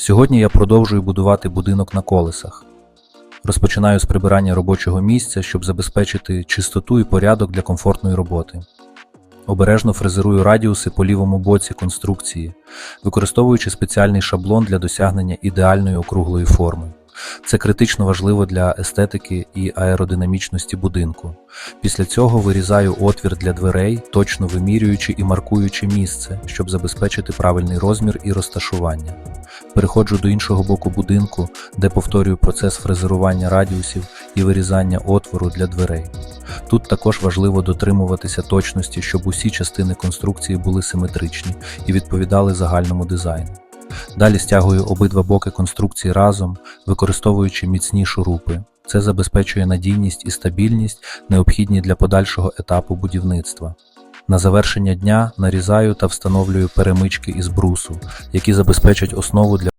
Сьогодні я продовжую будувати будинок на колесах. Розпочинаю з прибирання робочого місця, щоб забезпечити чистоту і порядок для комфортної роботи. Обережно фрезерую радіуси по лівому боці конструкції, використовуючи спеціальний шаблон для досягнення ідеальної округлої форми. Це критично важливо для естетики і аеродинамічності будинку. Після цього вирізаю отвір для дверей, точно вимірюючи і маркуючи місце, щоб забезпечити правильний розмір і розташування. Переходжу до іншого боку будинку, де повторюю процес фрезерування радіусів і вирізання отвору для дверей. Тут також важливо дотримуватися точності, щоб усі частини конструкції були симетричні і відповідали загальному дизайну. Далі стягую обидва боки конструкції разом, використовуючи міцні шурупи. Це забезпечує надійність і стабільність, необхідні для подальшого етапу будівництва. На завершення дня нарізаю та встановлюю перемички із брусу, які забезпечать основу для